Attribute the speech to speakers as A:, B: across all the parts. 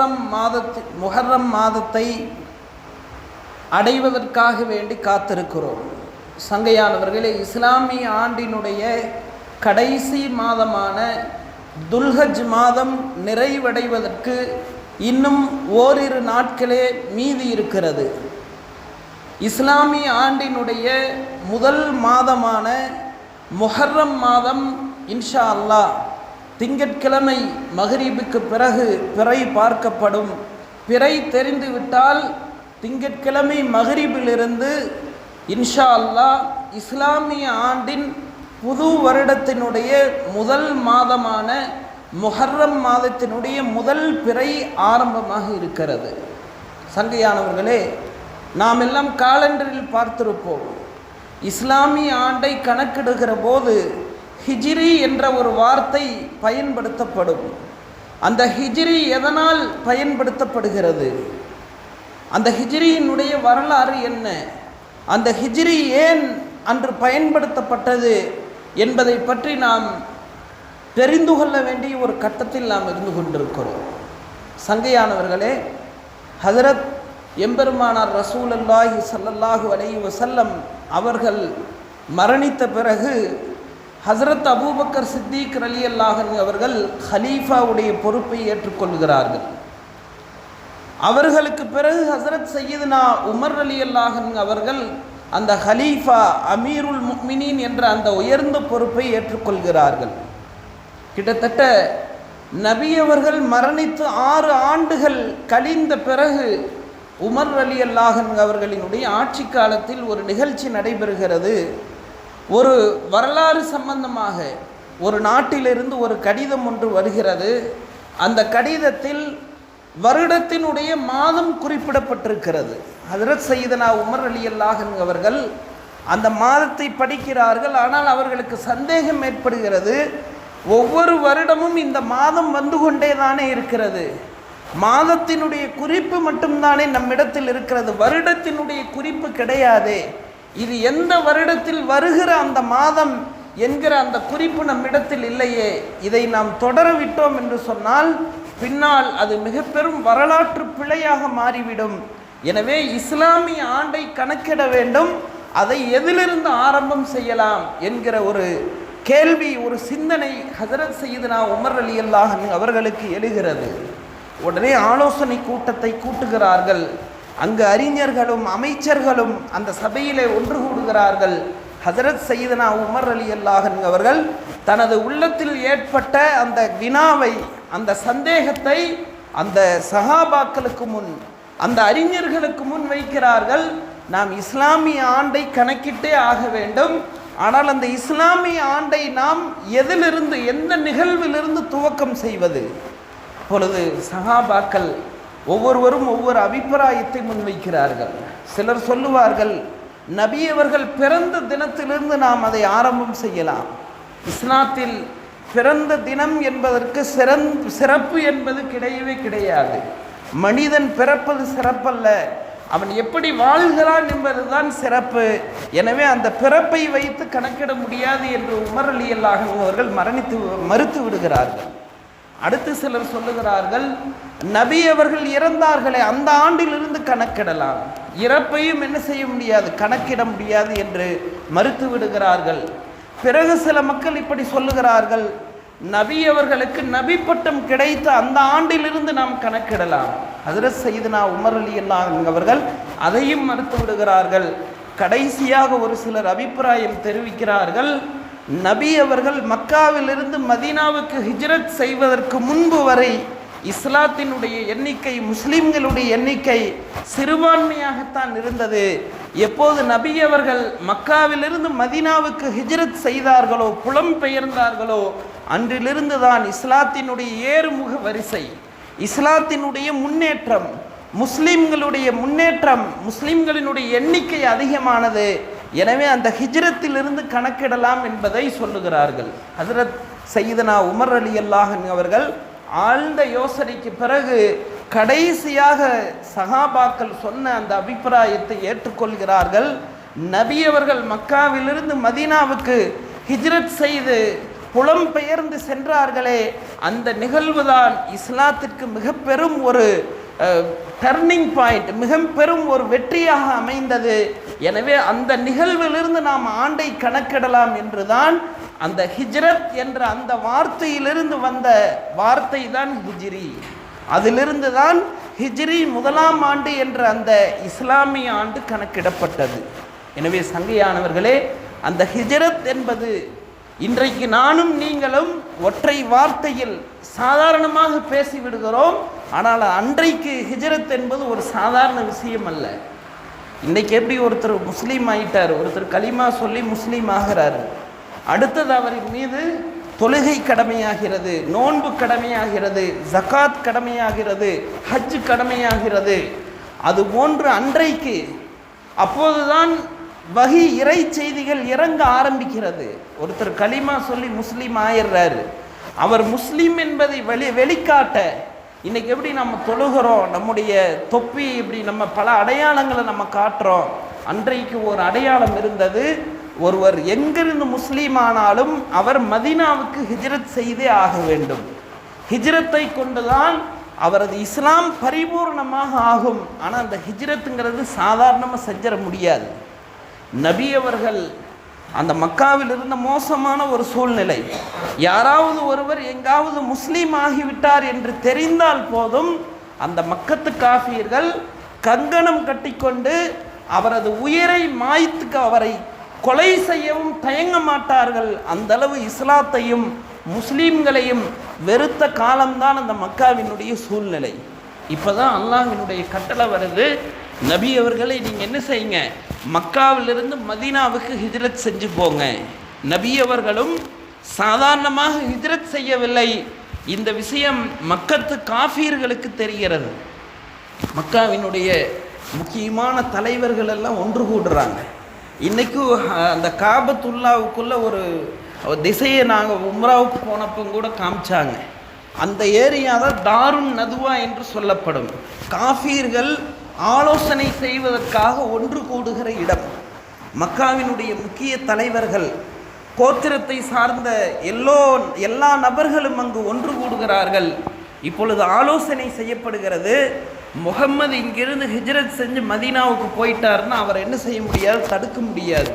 A: முஹர்ரம் மாதத்து முஹர்ரம் மாதத்தை அடைவதற்காக வேண்டி காத்திருக்கிறோம். சங்கையானவர்களே இஸ்லாமிய ஆண்டினுடைய கடைசி மாதமான துல்ஹஜ் மாதம் நிறைவடைவதற்கு இன்னும் ஓரிரு நாட்களே மீதி இருக்கிறது. இஸ்லாமிய ஆண்டினுடைய முதல் மாதமான முஹர்ரம் மாதம் இன்ஷா அல்லாஹ். திங்கட்கிழமை மகரீபுக்கு பிறகு பிறை பார்க்கப்படும். பிறை தெரிந்துவிட்டால் திங்கட்கிழமை மகரீபிலிருந்து இன்ஷா அல்லாஹ் இஸ்லாமிய ஆண்டின் புது வருடத்தினுடைய முதல் மாதமான முஹர்ரம் மாதத்தினுடைய முதல் பிறை ஆரம்பமாக இருக்கிறது. சங்கையானவர்களே நாம் எல்லாம் காலண்டரில் பார்த்திருப்போம். இஸ்லாமிய ஆண்டை கணக்கிடுகிற போது ஹிஜ்ரி என்ற ஒரு வார்த்தை பயன்படுத்தப்படும். அந்த ஹிஜ்ரி எதனால் பயன்படுத்தப்படுகிறது? அந்த ஹிஜ்ரியினுடைய வரலாறு என்ன? அந்த ஹிஜ்ரி ஏன் அன்று பயன்படுத்தப்பட்டது என்பதை பற்றி நாம் தெரிந்து கொள்ள வேண்டிய ஒரு கட்டத்தில் நாம் இருந்து கொண்டிருக்கிறோம். சங்கையானவர்களே ஹசரத் எம்பெருமானார் ரசூலல்லாஹி சல்லல்லாஹு அலைஹி வசல்லம் அவர்கள் மரணித்த பிறகு ஹசரத் அபூபக்கர் சித்திக் அலி அல்லாஹன் அவர்கள் ஹலீஃபாவுடைய பொறுப்பை ஏற்றுக்கொள்கிறார்கள். அவர்களுக்கு பிறகு ஹசரத் சையதுனா உமர் அலி அல்லாஹன் அவர்கள் அந்த ஹலீஃபா அமீருல் முக்மினின் என்ற அந்த உயர்ந்த பொறுப்பை ஏற்றுக்கொள்கிறார்கள். கிட்டத்தட்ட நபி அவர்கள் மரணித்து ஆறு ஆண்டுகள் கழிந்த பிறகு உமர் அலி அல்லாஹன் அவர்களினுடைய ஆட்சி காலத்தில் ஒரு நிகழ்ச்சி நடைபெறுகிறது. ஒரு வரலாறு சம்பந்தமாக ஒரு நாட்டிலிருந்து ஒரு கடிதம் ஒன்று வருகிறது. அந்த கடிதத்தில் வருடத்தினுடைய மாதம் குறிப்பிடப்பட்டிருக்கிறது. ஹதரத் சையதனா உமர் அலி அல்லாஹன் அவர்கள் அந்த மாதத்தை படிக்கிறார்கள். ஆனால் அவர்களுக்கு சந்தேகம் ஏற்படுகிறது. ஒவ்வொரு வருடமும் இந்த மாதம் வந்து கொண்டே தானே இருக்கிறது. மாதத்தினுடைய குறிப்பு மட்டும்தானே நம்மிடத்தில் இருக்கிறது. வருடத்தினுடைய குறிப்பு கிடையாதே. இது எந்த வருடத்தில் வருகிற அந்த மாதம் என்கிற அந்த குறிப்பு நம்மிடத்தில் இல்லையே இதை நாம் தொடர விட்டோம் என்று சொன்னால் பின்னால் அது மிக பெரும் வரலாற்று பிழையாக மாறிவிடும். எனவே இஸ்லாமிய ஆண்டை கணக்கிட வேண்டும் அதை எதிலிருந்து ஆரம்பம் செய்யலாம் என்கிற ஒரு கேள்வி ஒரு சிந்தனை ஹசரத் சையதுனா உமர் அலி அல்லாஹன் அவர்களுக்கு எழுகிறது. உடனே ஆலோசனை கூட்டத்தை கூட்டுகிறார்கள். அங்கு அறிஞர்களும் அமைச்சர்களும் அந்த சபையிலே ஒன்று கூடுகிறார்கள். ஹசரத் சைதனா உமர் அலி அல்லாஹன் அவர்கள் தனது உள்ளத்தில் ஏற்பட்ட அந்த வினாவை அந்த சந்தேகத்தை அந்த சஹாபாக்களுக்கு முன் அந்த அறிஞர்களுக்கு முன் வைக்கிறார்கள். நாம் இஸ்லாமிய ஆண்டை கணக்கிட்டே ஆக வேண்டும். ஆனால் அந்த இஸ்லாமிய ஆண்டை நாம் எதிலிருந்து எந்த நிகழ்விலிருந்து துவக்கம் செய்வது? இப்பொழுது சஹாபாக்கள் ஒவ்வொருவரும் ஒவ்வொரு அபிப்பிராயத்தை முன்வைக்கிறார்கள். சிலர் சொல்லுவார்கள் நபி அவர்கள் பிறந்த தினத்திலிருந்து நாம் அதை ஆரம்பம் செய்யலாம். இஸ்லாத்தில் பிறந்த தினம் என்பதற்கு சிறந் சிறப்பு என்பது கிடையவே கிடையாது. மனிதன் பிறப்பது சிறப்பல்ல. அவன் எப்படி வாழ்கிறான் என்பதுதான் சிறப்பு. எனவே அந்த பிறப்பை வைத்து கணக்கிட முடியாது என்று உமர் அலி அவர்கள் மரணித்து மறுத்து விடுகிறார்கள். அடுத்து சிலர் சொல்லுகிறார்கள் நபி அவர்கள் இறந்தார்களே அந்த ஆண்டிலிருந்து கணக்கிடலாம். இறப்பையும் என்ன செய்ய முடியாது? கணக்கிட முடியாது என்று மறுத்து விடுகிறார்கள். பிறகு சில மக்கள் இப்படி சொல்லுகிறார்கள் நபி அவர்களுக்கு நபி பட்டம் கிடைத்த அந்த ஆண்டிலிருந்து நாம் கணக்கிடலாம். ஹசரத் சையதுனா உமர் அலி அவர்கள் அதையும் மறுத்து விடுகிறார்கள். கடைசியாக ஒரு சிலர் அபிப்பிராயம் தெரிவிக்கிறார்கள் நபி அவர்கள் மக்காவிலிருந்து மதீனாவுக்கு ஹிஜ்ரத் செய்வதற்கு முன்பு வரை இஸ்லாத்தினுடைய எண்ணிக்கை முஸ்லிம்களுடைய எண்ணிக்கை சிறுபான்மையாகத்தான் இருந்தது. எப்போது நபி அவர்கள் மக்காவிலிருந்து மதீனாவுக்கு ஹிஜ்ரத் செய்தார்களோ புலம்பெயர்ந்தார்களோ அன்றிலிருந்து தான் இஸ்லாத்தினுடைய ஏறுமுக வரிசை இஸ்லாத்தினுடைய முன்னேற்றம் முஸ்லிம்களுடைய முன்னேற்றம் முஸ்லிம்களினுடைய எண்ணிக்கை அதிகமானது. எனவே அந்த ஹிஜ்ரத்திலிருந்து கணக்கிடலாம் என்பதை சொல்லுகிறார்கள். ஹசரத் சையதனா உமர் அலி அல்லாஹன் அவர்கள் ஆழ்ந்த யோசனைக்கு பிறகு கடைசியாக சகாபாக்கள் சொன்ன அந்த அபிப்பிராயத்தை ஏற்றுக்கொள்கிறார்கள். நபி அவர்கள் மக்காவிலிருந்து மதீனாவுக்கு ஹிஜ்ரத் செய்து புலம்பெயர்ந்து சென்றார்களே. அந்த நிகழ்வுதான் இஸ்லாத்திற்கு மிக பெரும் ஒரு டர்னிங் பாயிண்ட் மிக பெரும் ஒரு வெற்றியாக அமைந்தது. எனவே அந்த நிகழ்விலிருந்து நாம் ஆண்டை கணக்கிடலாம் என்றுதான் அந்த ஹிஜ்ரத் என்ற அந்த வார்த்தையிலிருந்து வந்த வார்த்தை தான் ஹிஜ்ரி. அதிலிருந்து தான் ஹிஜ்ரி முதலாம் ஆண்டு என்ற அந்த இஸ்லாமிய ஆண்டு கணக்கிடப்பட்டது. எனவே சங்கையானவர்களே அந்த ஹிஜ்ரத் என்பது இன்றைக்கு நானும் நீங்களும் ஒற்றை வார்த்தையில் சாதாரணமாக பேசிவிடுகிறோம். ஆனால் அன்றைக்கு ஹிஜரத் என்பது ஒரு சாதாரண விஷயம் அல்ல. இன்றைக்கி எப்படி ஒருத்தர் முஸ்லீம் ஆயிட்டார் ஒருத்தர் கலிமா சொல்லி முஸ்லீம் ஆகிறாரு. அடுத்தது அவரின் மீது தொழுகை கடமையாகிறது நோன்பு கடமையாகிறது ஜகாத் கடமையாகிறது ஹஜ் கடமையாகிறது. அது போன்று அன்றைக்கு அப்போதுதான் வகி இறை செய்திகள் இறங்க ஆரம்பிக்கிறது. ஒருத்தர் கலிமா சொல்லி முஸ்லீம் ஆயிடுறாரு. அவர் முஸ்லீம் என்பதை வெளி வெளிக்காட்ட இன்னைக்கு எப்படி நம்ம தொழுகிறோம்? நம்முடைய தொப்பி இப்படி நம்ம பல அடையாளங்களை நம்ம காட்டுறோம். அன்றைக்கு ஒரு அடையாளம் இருந்தது ஒருவர் எங்கிருந்து முஸ்லீம் ஆனாலும் அவர் மதீனாவுக்கு ஹிஜ்ரத் செய்தே ஆக வேண்டும். ஹிஜ்ரத்தை கொண்டுதான் அவரது இஸ்லாம் பரிபூர்ணமாக ஆகும். ஆனால் அந்த ஹிஜ்ரத்துங்கிறது சாதாரணமாக செஞ்சிட முடியாது. நபி அவர்கள் அந்த மக்காவில் இருந்த மோசமான ஒரு சூழ்நிலை. யாராவது ஒருவர் எங்காவது முஸ்லீம் ஆகிவிட்டார் என்று தெரிந்தால் போதும் அந்த மக்கத்து காஃபியர்கள் கங்கணம் கட்டிக்கொண்டு அவரது உயிரை மாய்த்துக்கு அவரை கொலை செய்யவும் தயங்க மாட்டார்கள். அந்தளவு இஸ்லாத்தையும் முஸ்லீம்களையும் வெறுத்த காலம்தான் அந்த மக்காவினுடைய சூழ்நிலை. இப்போதான் அல்லாஹினுடைய கட்டளை வருது. நபி அவர்களை நீங்கள் என்ன செய்யுங்க? மக்காவிலிருந்து மதீனாவுக்கு ஹிஜ்ரத் செஞ்சு போங்க. நபியவர்களும் சாதாரணமாக ஹிஜ்ரத் செய்யவில்லை. இந்த விஷயம் மக்கத்து காஃபீர்களுக்கு தெரிகிறது. மக்காவினுடைய முக்கியமான தலைவர்கள் எல்லாம் ஒன்று கூடுறாங்க. இன்றைக்கும் அந்த காபத்துல்லாவுக்குள்ளே ஒரு திசையை நாங்கள் உம்ராவுக்கு போனப்போ கூட காமிச்சாங்க. அந்த ஏரியா தான் தாருன் நதுவா என்று சொல்லப்படும். காஃபீர்கள் ஆலோசனை செய்வதற்காக ஒன்று கூடுகிற இடம். மக்காவினுடைய முக்கிய தலைவர்கள் கோத்திரத்தை சார்ந்த எல்லோ எல்லா நபர்களும் அங்கு ஒன்று கூடுகிறார்கள். இப்பொழுது ஆலோசனை செய்யப்படுகிறது முகம்மது இங்கிருந்து ஹிஜ்ரத் செஞ்சு மதீனாவுக்கு போயிட்டாருன்னா அவர் என்ன செய்ய முடியாது? தடுக்க முடியாது.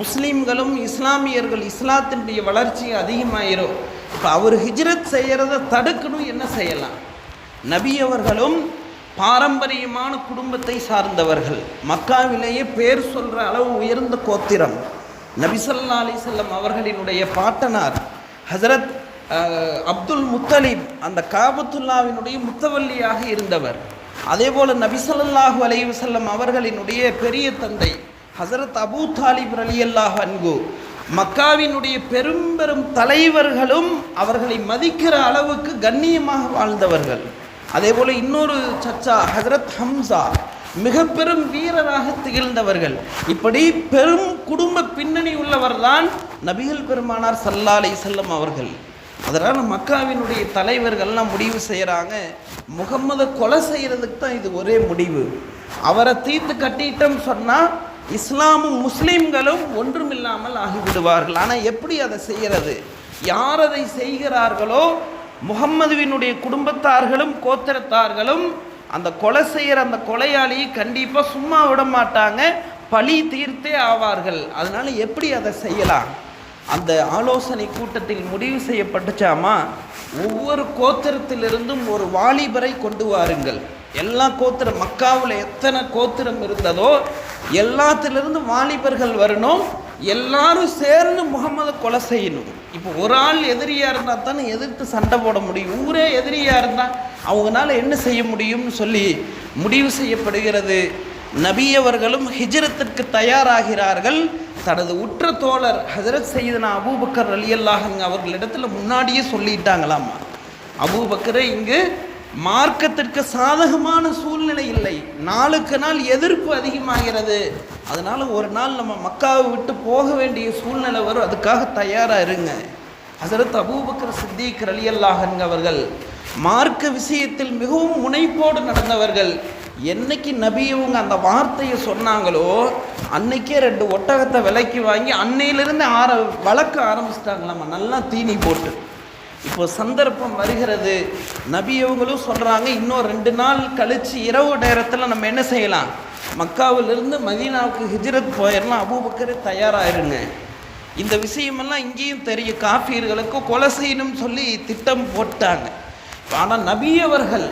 A: முஸ்லீம்களும் இஸ்லாமியர்கள் இஸ்லாத்தினுடைய வளர்ச்சி அதிகமாயிரும். இப்போ அவர் ஹிஜ்ரத் செய்கிறத தடுக்கணும் என்ன செய்யலாம்? நபி அவர்களும் பாரம்பரியமான குடும்பத்தை சார்ந்தவர்கள். மக்காவிலேயே பேர் சொல்கிற அளவு உயர்ந்த கோத்திரம். நபிசல்லா அலிசல்லம் அவர்களினுடைய பாட்டனார் ஹசரத் அப்துல் முத்தலீப் அந்த காபத்துல்லாவினுடைய முத்தவல்லியாக இருந்தவர். அதே போல் நபிசல்லாஹு அலைஹி அவர்களினுடைய பெரிய தந்தை ஹசரத் அபூ தாலிப் ரலியல்லாஹு அன்கு மக்காவினுடைய பெரும் பெரும் தலைவர்களும் அவர்களை மதிக்கிற அளவுக்கு கண்ணியமாக வாழ்ந்தவர்கள். அதே போல் இன்னொரு சர்ச்சா ஹசரத் ஹம்சா மிக பெரும் வீரராக திகழ்ந்தவர்கள். இப்படி பெரும் குடும்ப பின்னணி உள்ளவர்தான் நபிகள் பெருமானார் சல்லா அலை செல்லம் அவர்கள். அதனால் மக்காவினுடைய தலைவர்கள்லாம் முடிவு செய்கிறாங்க முகம்மதை கொலை செய்கிறதுக்கு தான் இது ஒரே முடிவு. அவரை தீர்த்து கட்டிட்டோம் சொன்னால் இஸ்லாமும் முஸ்லீம்களும் ஒன்றுமில்லாமல் ஆகிவிடுவார்கள். ஆனால் எப்படி அதை செய்கிறது யார் அதை செய்கிறார்களோ முகம்மதுவினுடைய குடும்பத்தார்களும் கோத்திரத்தார்களும் அந்த கொலை செய்கிற அந்த கொலையாளியை கண்டிப்பாக சும்மா விட மாட்டாங்க. பழி தீர்த்தே ஆவார்கள். அதனால் எப்படி அதை செய்யலாம்? அந்த ஆலோசனை கூட்டத்தில் முடிவு செய்யப்பட்டுச்சாமா? ஒவ்வொரு கோத்திரத்திலிருந்தும் ஒரு வாலிபரை கொண்டு வாருங்கள். எல்லா கோத்திரம் மக்காவில் எத்தனை கோத்திரம் இருந்ததோ எல்லாத்திலிருந்து வாலிபர்கள் வரணும். எல்லாரும் சேர்ந்து முகமது கொலை செய்யணும். இப்போ ஒரு ஆள் எதிரியாக இருந்தால் தானே எதிர்த்து சண்டை போட முடியும். ஊரே எதிரியாக இருந்தால் அவங்களால என்ன செய்ய முடியும்னு சொல்லி முடிவு செய்யப்படுகிறது. நபியவர்களும் ஹிஜரத்திற்கு ஹிஜ்ரத்திற்கு தயாராகிறார்கள். தனது உற்ற தோழர் ஹசரத் சையதுனா அபூபக்கர் அலியல்லாஹங்க அவர்களிடத்துல முன்னாடியே சொல்லிட்டாங்களாமா. அபூபக்கரை இங்கு மார்க்கத்திற்கு சாதகமான சூழ்நிலை இல்லை. நாளுக்கு நாள் எதிர்ப்பு அதிகமாகிறது. அதனால் ஒரு நாள் நம்ம மக்காவை விட்டு போக வேண்டிய சூழ்நிலை வரும். அதுக்காக தயாராக இருங்க. ஹசரத் அபூபக்கர் சித்திக் ரலியல்லாஹன் அவர்கள் மார்க்க விஷயத்தில் மிகவும் முனைப்போடு நடந்தவர்கள். என்னைக்கு நபி இவங்க அந்த வார்த்தையை சொன்னாங்களோ அன்னைக்கே ரெண்டு ஒட்டகத்தை விலைக்கு வாங்கி அன்னையிலிருந்து ஆர வளர்க்க ஆரம்பிச்சிட்டாங்க. நம்ம நல்லா தீனி போட்டு. இப்போ சந்தர்ப்பம் வருகிறது. நபி அவங்களும் சொல்கிறாங்க இன்னும் ரெண்டு நாள் கழித்து இரவு நேரத்தில் நம்ம என்ன செய்யலாம்? மக்காவிலிருந்து மதீனாவுக்கு ஹிஜ்ரத் போயிடலாம் அபூபக்கரே தயாராகிருங்க இந்த விஷயமெல்லாம் இங்கேயும் தெரியும். காஃபீர்களுக்கு கொலை செய்யணும்னு சொல்லி திட்டம் போட்டாங்க. ஆனால் நபியவர்கள்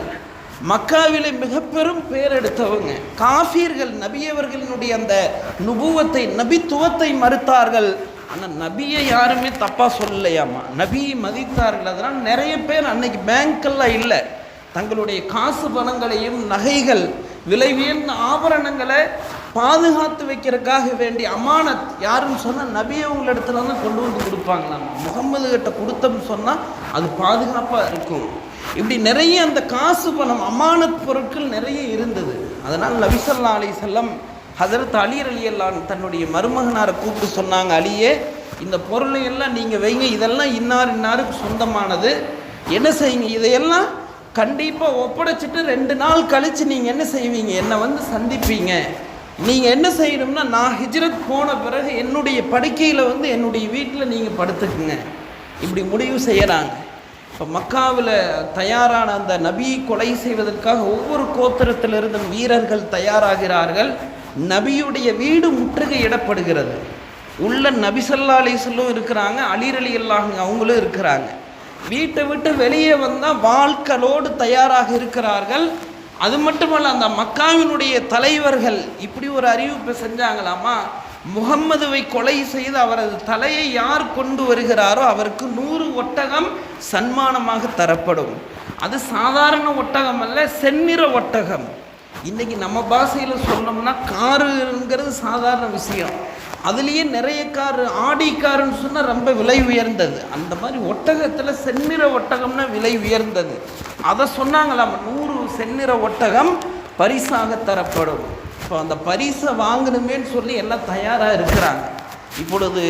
A: மக்காவிலே மிக பெரும் பேர் எடுத்தவங்க. காஃபீர்கள் நபியவர்களினுடைய அந்த நுபுவத்தை நபித்துவத்தை மறுத்தார்கள். ஆனால் நபியை யாருமே தப்பாக சொல்லலையாம்மா. நபியை மதித்தார்கள் அதனால் நிறைய பேர் அன்னைக்கு பேங்க்கெல்லாம் இல்லை. தங்களுடைய காசு பணங்களையும் நகைகள் விலை உயர்ந்த ஆபரணங்களை பாதுகாத்து வைக்கிறதுக்காக வேண்டிய அமானத் யாருன்னு சொன்னால் நபியை உங்களிடத்துல தான் கொண்டு வந்து கொடுப்பாங்க நம்ம முகம்மது கிட்ட கொடுத்தோம்னு சொன்னால் அது பாதுகாப்பாக இருக்கும். இப்படி நிறைய அந்த காசு பணம் அமானத் பொருட்கள் நிறைய இருந்தது. அதனால் நபிசல்லா அலி செல்லம் ஹசரத் அலி அலி அல்லான் தன்னுடைய மருமகனாரை கூப்பிட்டு சொன்னாங்க அலியே இந்த பொருளை எல்லாம் நீங்கள் வைங்க இதெல்லாம் இன்னார் இன்னாருக்கு சொந்தமானது. என்ன செய்யுங்க இதையெல்லாம் கண்டிப்பாக ஒப்படைச்சிட்டு ரெண்டு நாள் கழித்து நீங்கள் என்ன செய்வீங்க? என்னை வந்து சந்திப்பீங்க. நீங்கள் என்ன செய்யணும்னா நான் ஹிஜ்ரத் போன பிறகு என்னுடைய படுக்கையில் வந்து என்னுடைய வீட்டில் நீங்கள் படுத்துக்குங்க. இப்படி முடிவு செய்கிறாங்க இப்போ மக்காவில் தயாரான அந்த நபி கொலை செய்வதற்காக ஒவ்வொரு கோத்திரத்திலிருந்தும் வீரர்கள் தயாராகிறார்கள். நபியுடைய வீடு முற்றுகையிடப்படுகிறது. உள்ள நபிசல்லா அலிசல்லும் இருக்கிறாங்க அலிர் அலி அல்லாஹ் அவங்களும் இருக்கிறாங்க. வீட்டை விட்டு வெளியே வந்தால் வாழ்க்கலோடு தயாராக இருக்கிறார்கள். அது மட்டுமல்ல அந்த மக்காவினுடைய தலைவர்கள் இப்படி ஒரு அறிவிப்பை செஞ்சாங்களாமா? முகம்மதுவை கொலை செய்து அவரது தலையை யார் கொண்டு வருகிறாரோ அவருக்கு நூறு ஒட்டகம் சன்மானமாக தரப்படும். அது சாதாரண ஒட்டகம் அல்ல செந்நிற ஒட்டகம். இன்றைக்கி நம்ம பாஷையில் சொன்னோம்னா காருங்கிறது சாதாரண விஷயம். அதுலேயே நிறைய கார் ஆடி காருன்னு சொன்னால் ரொம்ப விலை உயர்ந்தது. அந்த மாதிரி ஒட்டகத்தில் செந்நிற ஒட்டகம்னா விலை உயர்ந்தது. அதை சொன்னாங்களாம் நூறு செந்நிற ஒட்டகம் பரிசாக தரப்படும். இப்போ அந்த பரிசை வாங்கணுமேன்னு சொல்லி எல்லாம் தயாராக இருக்கிறாங்க. இப்பொழுது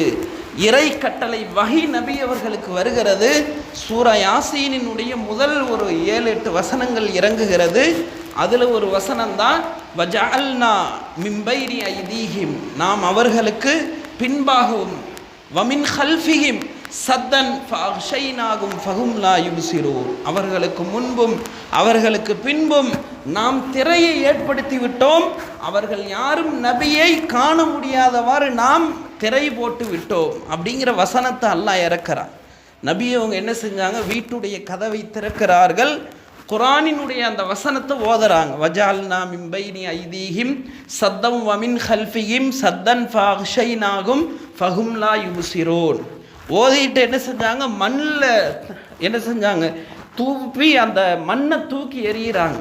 A: இறை கட்டளை வகை நபி அவர்களுக்கு வருகிறது. சூரா யாசீனினுடைய முதல் ஒரு ஏழு எட்டு வசனங்கள் இறங்குகிறது. அதில் ஒரு வசனம்தான் வஜால்னா மிம்பைரி ஐதீஹிம். நாம் அவர்களுக்கு பின்பாகவும் வமின் ஹல்ஃபிஹிம் சத்தன் ஃபஷைனாகும் ஃபஹும் லா யுப்சிரூன். அவர்களுக்கு முன்பும் அவர்களுக்கு பின்பும் நாம் திரையை ஏற்படுத்தி விட்டோம். அவர்கள் யாரும் நபியை காண முடியாதவாறு நாம் திரை போட்டு விட்டோம் அப்படிங்கிற வசனத்தை அல்லாஹ் இறக்கிறான். நபி அவங்க என்ன செஞ்சாங்க? வீட்டுடைய கதவை திறக்கிறார்கள். குரானினுடைய அந்த வசனத்தை ஓதுறாங்க. வஜால்னா மிம்பைனி ஐதீஹிம் சத்தம் வமின் ஹல்ஃபிஹிம் சத்தன் ஃபஹ்ஷைனாகும் ஃபஹும்லா யுசிரோன் ஓதிட்டு என்ன செஞ்சாங்க? மண்ணில் என்ன செஞ்சாங்க? தூப்பி அந்த மண்ணை தூக்கி எறிகிறாங்க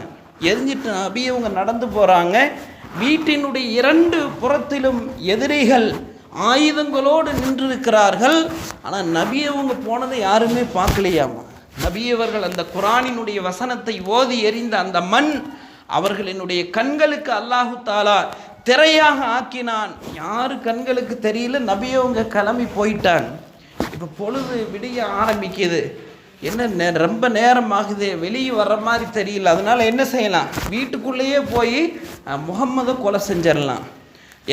A: எரிஞ்சிட்டு நபி அவங்க நடந்து போகிறாங்க வீட்டினுடைய இரண்டு புறத்திலும் எதிரிகள் ஆயுதங்களோடு நின்றிருக்கிறார்கள். ஆனால் நபி அவங்க போனதை யாருமே பார்க்கலையாமா? நபியவர்கள் அந்த குரானினுடைய வசனத்தை ஓதி எறிந்த அந்த மண் அவர்களினுடைய கண்களுக்கு அல்லாஹு தாலா திரையாக ஆக்கினான். யாரு கண்களுக்கு தெரியல? நபியவங்க கிளம்பி போயிட்டாங்க. இப்போ பொழுது விடிய ஆரம்பிக்குது. என்ன நே ரொம்ப நேரம் ஆகுது வெளியே வர்ற மாதிரி தெரியல. அதனால் என்ன செய்யலாம்? வீட்டுக்குள்ளேயே போய் முகம்மதை கொலை செஞ்சிடலாம்.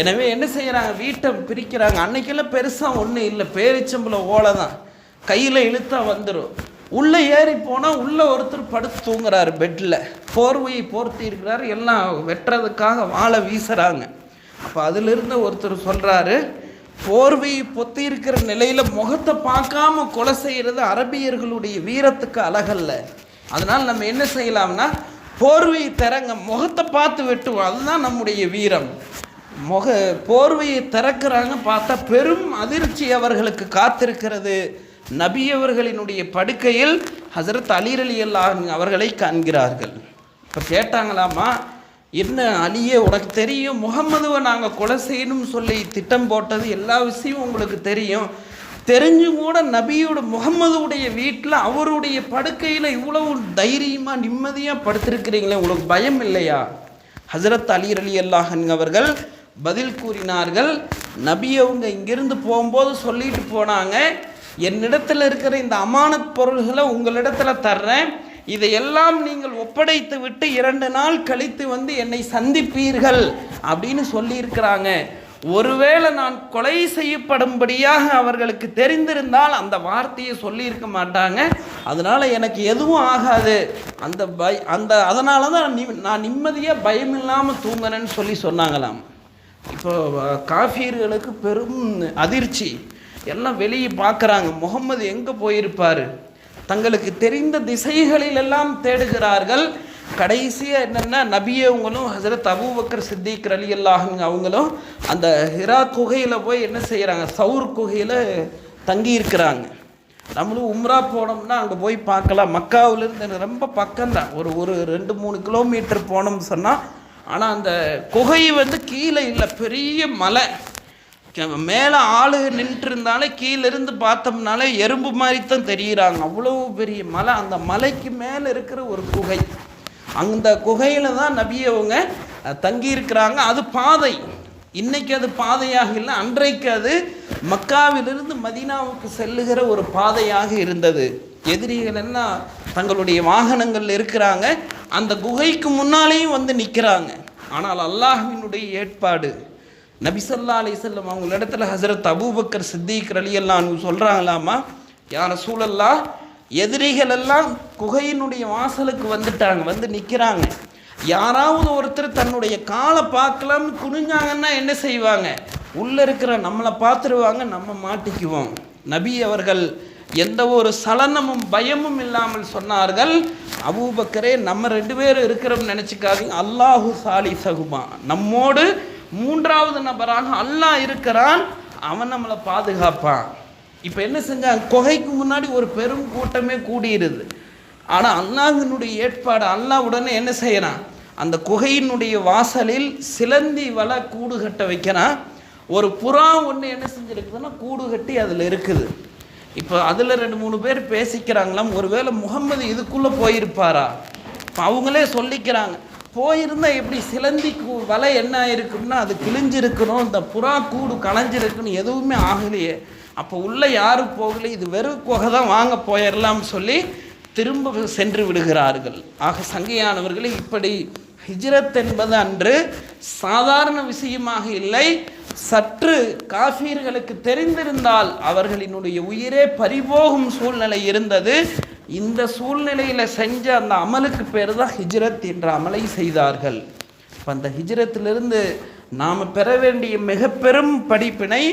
A: எனவே என்ன செய்கிறாங்க வீட்டை பிரிக்கிறாங்க. அன்னைக்கெல்லாம் பெருசாக ஒன்றும் இல்லை. பேரிச்சம்பளம் ஓலை தான் கையில் இழுத்தா வந்துடும் உள்ளே ஏறி போனால் உள்ளே ஒருத்தர் படுத்து தூங்குறாரு பெட்டில் போர்வையை போர்த்தி இருக்கிறாரு. எல்லாம் வெட்டுறதுக்காக வாழை வீசுகிறாங்க அப்போ அதிலிருந்து ஒருத்தர் சொல்கிறாரு போர்வையை பொத்தி இருக்கிற நிலையில் முகத்தை பார்க்காம கொலை செய்கிறது அரபியர்களுடைய வீரத்துக்கு அழகல்ல. அதனால் நம்ம என்ன செய்யலாம்னா போர்வையை திறங்க முகத்தை பார்த்து வெட்டுவோம். அதுதான் நம்முடைய வீரம். முக போர்வையை திறக்கிறாங்க பார்த்தா பெரும் அதிர்ச்சி அவர்களுக்கு காத்திருக்கிறது. நபியவர்களினுடைய படுக்கையில் ஹசரத் அலீர் அலி அல்லாஹ் அவர்களை காண்கிறார்கள். இப்போ கேட்டாங்களாமா என்ன அலியே உனக்கு தெரியும் முகம்மதுவை நாங்கள் கொலை செய்யணும்னு சொல்லி திட்டம் போட்டது எல்லா விஷயமும் உங்களுக்கு தெரியும். தெரிஞ்சும் கூட நபியோட முகம்மதுடைய வீட்டில் அவருடைய படுக்கையில் இவ்வளவு தைரியமாக நிம்மதியாக படுத்திருக்கிறீங்களே உங்களுக்கு பயம் இல்லையா? ஹசரத் அலி அலி அல்லாஹன் அவர்கள் பதில் கூறினார்கள் நபி அவங்க இங்கிருந்து போகும்போது சொல்லிட்டு போனாங்க என்னிடத்தில் இருக்கிற இந்த அமானத் பொருள்களை உங்களிடத்தில் தர்றேன். இதையெல்லாம் நீங்கள் ஒப்படைத்து விட்டு இரண்டு நாள் கழித்து வந்து என்னை சந்திப்பீர்கள் அப்படின்னு சொல்லியிருக்கிறாங்க. ஒருவேளை நான் கொலை செய்யப்படும்படியாக அவர்களுக்கு தெரிந்திருந்தால் அந்த வார்த்தையை சொல்லியிருக்க மாட்டாங்க. அதனால் எனக்கு எதுவும் ஆகாது. அந்த பய அந்த அதனால தான் நான் நிம்மதியாக பயம் இல்லாமல் சொல்லி சொன்னாங்களாம். இப்போ காஃபியர்களுக்கு பெரும் அதிர்ச்சி. எல்லாம் வெளியே பார்க்குறாங்க. முகம்மது எங்கே போயிருப்பார்? தங்களுக்கு தெரிந்த திசைகளில் எல்லாம் தேடுகிறார்கள். கடைசியாக என்னென்னா நபியவங்களும் ஹசரத் அபூபக்கர் சித்திக் அலி அல்லாஹுங்க அவங்களும் அந்த ஹிரா குகையில் போய் என்ன செய்கிறாங்க சவுர் குகையில் தங்கி இருக்கிறாங்க நம்மளும் உம்ரா போனோம்னா அங்கே போய் பார்க்கலாம். மக்காவிலேருந்து ரொம்ப பக்கம்தான். ஒரு ஒரு ரெண்டு மூணு கிலோமீட்டர் போனோம்னு சொன்னால் ஆனால் அந்த குகை வந்து கீழே இல்லை பெரிய மலை. மேலே ஆளு நின்றுட்டு இருந்தாலே பார்த்தோம்னாலே எறும்பு மாதிரி தான் தெரியுறாங்க. அவ்வளோ பெரிய மலை. அந்த மலைக்கு மேலே இருக்கிற ஒரு குகை. அந்த குகையில் தான் நபியவங்க தங்கியிருக்கிறாங்க. அது பாதை. இன்னைக்கு அது பாதையாக இல்லை. அன்றைக்கு அது மக்காவிலிருந்து மதீனாவுக்கு செல்லுகிற ஒரு பாதையாக இருந்தது. எதிரிகள் எல்லாம் தங்களுடைய வாகனங்கள் இருக்கிறாங்க. அந்த குகைக்கு முன்னாலேயும் வந்து நிற்கிறாங்க ஆனால் அல்லாஹ்வினுடைய ஏற்பாடு நபிசல்லா அலிசல்லம் அவங்க இடத்துல ஹசரத் அபூபக்கர் சித்திக் ரலியெல்லாம் சொல்கிறாங்களாமா யார சூழல்லா எதிரிகள் எல்லாம் குகையினுடைய வாசலுக்கு வந்துட்டாங்க வந்து நிற்கிறாங்க யாராவது ஒருத்தர் தன்னுடைய காலை பார்க்கலாம்னு குனிஞ்சாங்கன்னா என்ன செய்வாங்க? உள்ளே இருக்கிற நம்மளை பார்த்துருவாங்க நம்ம மாட்டிக்குவோம். நபி அவர்கள் எந்த ஒரு சலனமும் பயமும் இல்லாமல் சொன்னார்கள். அபூபக்கரே நம்ம ரெண்டு பேரும் இருக்கிறோம் நினச்சிக்காதீங்க. அல்லாஹு சாலி சகுமா நம்மோடு மூன்றாவது நபராக அல்லாஹ் இருக்கிறான். அவன் நம்மளை பாதுகாப்பான். இப்போ என்ன செஞ்சாங்க? குகைக்கு முன்னாடி ஒரு பெரும் கூட்டமே கூடியிருது. ஆனால் அல்லாஹினுடைய ஏற்பாடு அல்லாஹ் உடனே என்ன செய்கிறான் அந்த குகையினுடைய வாசலில் சிலந்தி வலை கூடு கட்ட வைக்கிறான். ஒரு புறா ஒன்று என்ன செஞ்சுருக்குதுன்னா கூடு கட்டி அதில் இருக்குது. இப்போ அதில் ரெண்டு மூணு பேர் பேசிக்கிறாங்களாம். ஒருவேளை முகம்மது இதுக்குள்ளே போயிருப்பாரா? இப்போ அவங்களே சொல்லிக்கிறாங்க. போயிருந்தால் எப்படி சிலந்தி கூ- வலை என்ன ஆயிருக்குன்னா அது கிழிஞ்சிருக்கணும் இந்த புறா கூடு களைஞ்சிருக்குன்னு எதுவுமே ஆகலையே. அப்போ உள்ளே யாரும் போகல. இது வெறும் குகை தான் வாங்க போயிடலாம்னு சொல்லி திரும்ப சென்று விடுகிறார்கள். ஆக சங்கையானவர்களே இப்படி ஹிஜ்ரத் என்பது அன்று சாதாரண விஷயமாக இல்லை. சற்று காஃபீர்களுக்கு தெரிந்திருந்தால் அவர்களினுடைய உயிரே பறிபோகும் சூழ்நிலை இருந்தது. இந்த சூழ்நிலையில் செஞ்ச அந்த அமலுக்கு பேர் தான் ஹிஜ்ரத் என்ற அமலை செய்தார்கள். இப்போ அந்த ஹிஜ்ரத்திலிருந்து நாம் பெற வேண்டிய மிக பெரும் படிப்பினை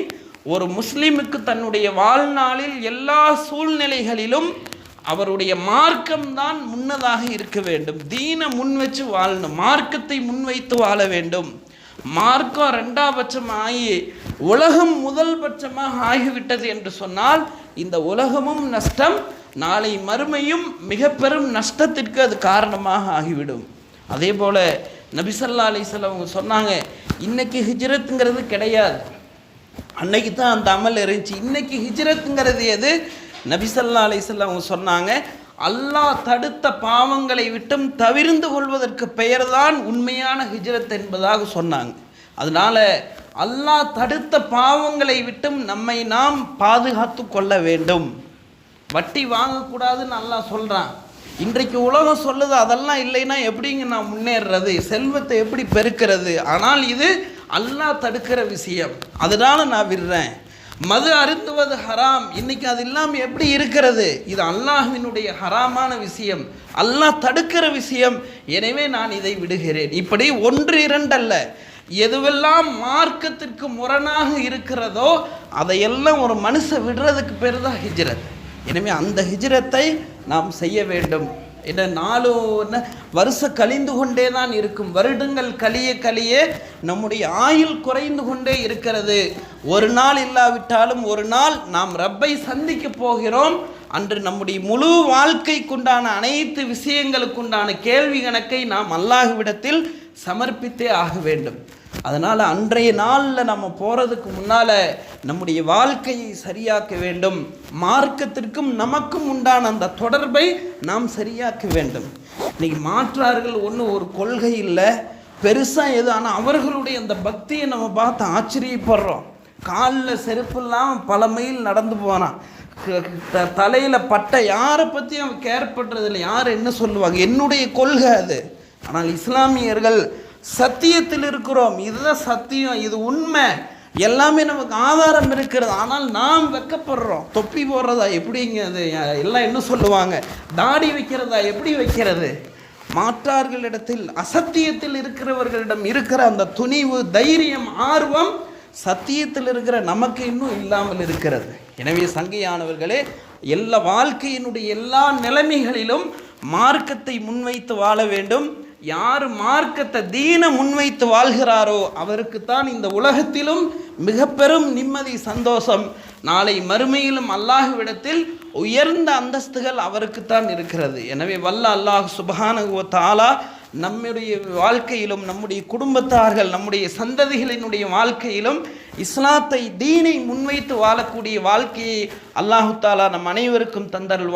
A: ஒரு முஸ்லீமுக்கு தன்னுடைய வாழ்நாளில் எல்லா சூழ்நிலைகளிலும் அவருடைய மார்க்கம்தான் முன்னதாக இருக்க வேண்டும். தீனை முன் வச்சு வாழணும். மார்க்கத்தை முன்வைத்து வாழ வேண்டும். மார்க்கம் ரெண்டாம் ஆகி உலகம் முதல் பட்சமாக ஆகிவிட்டது என்று சொன்னால் இந்த உலகமும் நஷ்டம் நாளை மறுமையும் மிக பெரும் நஷ்டத்திற்கு அது காரணமாக ஆகிவிடும். அதே போல் நபிசல்லா அலிசல் அவங்க சொன்னாங்க இன்னைக்கு ஹிஜ்ரத்துங்கிறது கிடையாது. அன்னைக்கு தான் அந்த அமல் இருந்துச்சு. இன்னைக்கு ஹிஜ்ரத்துங்கிறது எது? நபிசல்லா அலிசல் அவங்க சொன்னாங்க அல்லாஹ் தடுத்த பாவங்களை விட்டும் தவிர்ந்து கொள்வதற்கு பெயர்தான் உண்மையான ஹிஜ்ரத் என்பதாக சொன்னாங்க. அதனால் அல்லாஹ் தடுத்த பாவங்களை விட்டும் நம்மை நாம் பாதுகாத்து கொள்ள வேண்டும். வட்டி வாங்கக்கூடாதுன்னு அல்லாஹ் சொல்கிறான் இன்றைக்கு உலகம் சொல்லுது அதெல்லாம் இல்லைன்னா எப்படிங்க நான் முன்னேறுறது செல்வத்தை எப்படி பெருக்கிறது? ஆனால் இது அல்லாஹ் தடுக்கிற விஷயம். அதனால் நான் விடுறேன். மது அருந்துவது ஹராம். இன்னைக்கு அது இல்லாமல் எப்படி இருக்கிறது? இது அல்லாஹ்வினுடைய ஹராமான விஷயம். அல்லாஹ் தடுக்கிற விஷயம். எனவே நான் இதை விடுகிறேன். இப்படி ஒன்று இரண்டல்ல. எதுவெல்லாம் மார்க்கத்திற்கு முரணாக இருக்கிறதோ அதையெல்லாம் ஒரு மனுஷை விடுறதுக்கு பேர் தான் ஹிஜ்ரத். எனவே அந்த ஹிஜ்ரத்தை நாம் செய்ய வேண்டும். என்ன நாளும் என்ன வருஷம் கழிந்து கொண்டே தான் இருக்கும். வருடங்கள் கழிய கழிய நம்முடைய ஆயுள் குறைந்து கொண்டே இருக்கிறது. ஒரு நாள் இல்லாவிட்டாலும் ஒரு நாள் நாம் ரப்பை சந்திக்க போகிறோம். அன்று நம்முடைய முழு வாழ்க்கைக்குண்டான அனைத்து விஷயங்களுக்குண்டான கேள்வி கணக்கை நாம் அல்லாஹுவிடத்தில் சமர்ப்பித்தே ஆக வேண்டும். அதனால் அன்றைய நாளில் நம்ம போகிறதுக்கு முன்னால் நம்முடைய வாழ்க்கையை சரியாக்க வேண்டும். மார்க்கத்திற்கும் நமக்கும் உண்டான அந்த தொடர்பை நாம் சரியாக்க வேண்டும். இன்றைக்கி மாற்றார்கள் ஒன்றும் ஒரு கொள்கை இல்லை. பெருசாக எது ஆனால் அவர்களுடைய அந்த பக்தியை நம்ம பார்த்து ஆச்சரியப்படுறோம். காலில் செருப்பெல்லாம் பல மைல் நடந்து போனான். த- பட்ட யாரை பற்றி அவன் கேர் பண்றதில்லை. யார் என்ன சொல்லுவாங்க? என்னுடைய கொள்கை அது. ஆனால் இஸ்லாமியர்கள் சத்தியத்தில் இருக்கிறோம். இதுதான் சத்தியம் இது உண்மை. எல்லாமே நமக்கு ஆதாரம் இருக்கிறது. ஆனால் நாம் வெக்கப்படுறோம். தொப்பி போடுறதா எப்படிங்க அது? எல்லாம் என்ன சொல்லுவாங்க? தாடி வைக்கிறதா எப்படி வைக்கிறது? மாற்றார்களிடத்தில் அசத்தியத்தில் இருக்கிறவர்களிடம் இருக்கிற அந்த துணிவு தைரியம் ஆர்வம் சத்தியத்தில் இருக்கிற நமக்கு இன்னும் இல்லாமல் இருக்கிறது. எனவே சங்கையானவர்களே எல்லா வாழ்க்கையினுடைய எல்லா நிலைமைகளிலும் மார்க்கத்தை முன்வைத்து வாழ வேண்டும். யார் மார்க்கத்தை தீன முன்வைத்து வாழ்கிறாரோ அவருக்குத்தான் இந்த உலகத்திலும் மிக பெரும் நிம்மதி சந்தோஷம். நாளை மறுமையிலும் அல்லாஹுவிடத்தில் உயர்ந்த அந்தஸ்துகள் அவருக்குத்தான் இருக்கிறது. எனவே வல்ல அல்லாஹ் சுபஹானஹு தாலா நம்முடைய வாழ்க்கையிலும் நம்முடைய குடும்பத்தார்கள் நம்முடைய சந்ததிகளினுடைய வாழ்க்கையிலும் இஸ்லாத்தை தீனை முன்வைத்து வாழக்கூடிய வாழ்க்கையை அல்லாஹு தாலா நம் அனைவருக்கும் தந்தருள்வார்